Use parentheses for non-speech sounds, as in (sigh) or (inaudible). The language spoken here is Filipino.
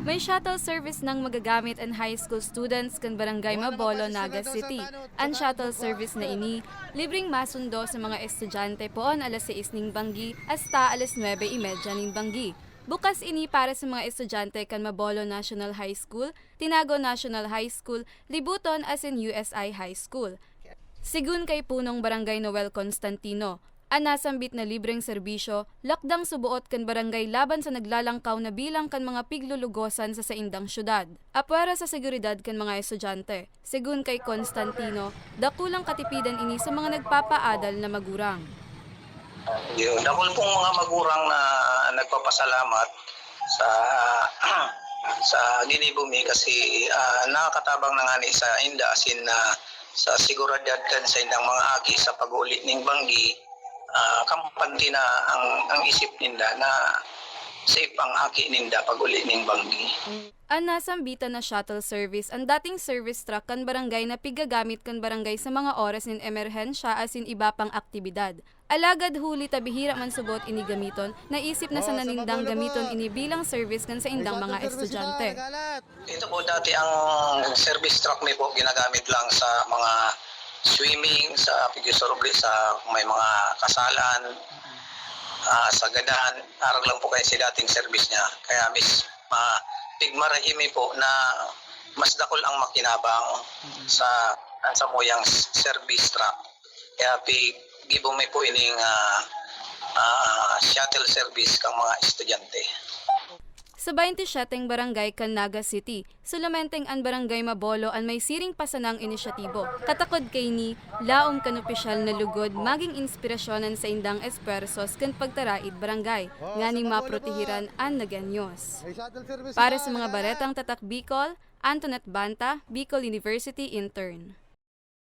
May shuttle service ng magagamit ang high school students kan Barangay Mabolo, Naga City. Ang shuttle service na ini, libreng masundo sa mga estudyante poon alas 6 ning banggi hasta alas 9.30 ning banggi. Bukas ini para sa mga estudyante kan Mabolo National High School, Tinago National High School, Libuton as in USI High School. Sigun kay punong Barangay Noel Constantino, ang nasambit na libreng serbisyo, lakdang subuot kan barangay laban sa naglalangkaw na bilang kan mga piglulugosan sa saindang syudad. Apwera sa seguridad kan mga estudyante. Sigun kay Constantino, dakulang katipidan ini sa mga nagpapaadal na magurang. Yun. Ako pong mga magurang na nagpapasalamat sa (clears throat) sa Ginibumi kasi ah, nakakatabang na nga ni sa inda asin na sa siguradad kan sa indang mga agi sa pag-ulit ning banggi ah, kampante na ang ang isip ninda na safe ang aki ninda pag uli ning banggi. Ang nasambitan na shuttle service, ang dating service truck kan barangay na pigagamit kan barangay sa mga oras ng emerhensya asin iba pang aktibidad. Alagad huli tabihira man subot ini gamiton, naisip na sa nanindang gamiton ini bilang service kan sa indang mga estudyante. Ito po dati ang service truck ni po ginagamit lang sa mga swimming, sa pigsurubli, sa may mga kasalan, ah, sa gadahan. Aral lang po kayo si dating service niya. Kaya mis ma pigmarahimi po na mas dakol ang makinabang sa sa moyang service truck. Kaya pig gibumi po ining ah, ah, shuttle service kang mga estudyante. Sa 27 barangay kan Naga City, sulumenteng an barangay Mabolo an may siring pasanang inisyatibo. Katakod kay ni, laom kan opisyal na lugod maging inspirasyonan sa indang espersos kan pagtaraid barangay, nganing maprotehiran an naganyos. Para sa mga baretang tatak Bicol, Antoinette Banta, Bicol University Intern.